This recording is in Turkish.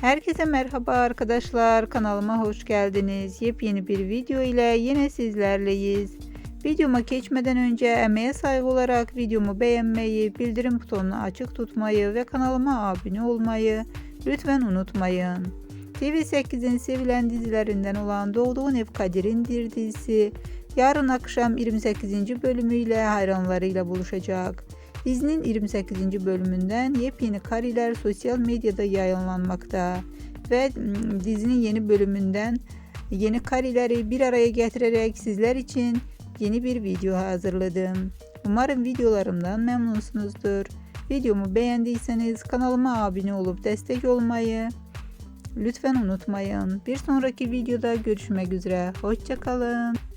Herkese merhaba arkadaşlar kanalıma hoş geldiniz. Yepyeni bir video ile yine sizlerleyiz. Videoma geçmeden önce emeğe saygı olarak videomu beğenmeyi, bildirim butonunu açık tutmayı ve kanalıma abone olmayı lütfen unutmayın. TV8'in sevilen dizilerinden olan Doğduğun Ev Kadir'indir dizisi yarın akşam 28. bölümüyle hayranlarıyla buluşacak. Dizinin 28. bölümünden yepyeni kareler sosyal medyada yayınlanmakta ve mm, dizinin yeni bölümünden yeni kareleri bir araya getirerek sizler için yeni bir video hazırladım. Umarım videolarımdan memnunsunuzdur. Videomu beğendiyseniz kanalıma abone olup destek olmayı lütfen unutmayın. Bir sonraki videoda görüşmek üzere. Hoşçakalın.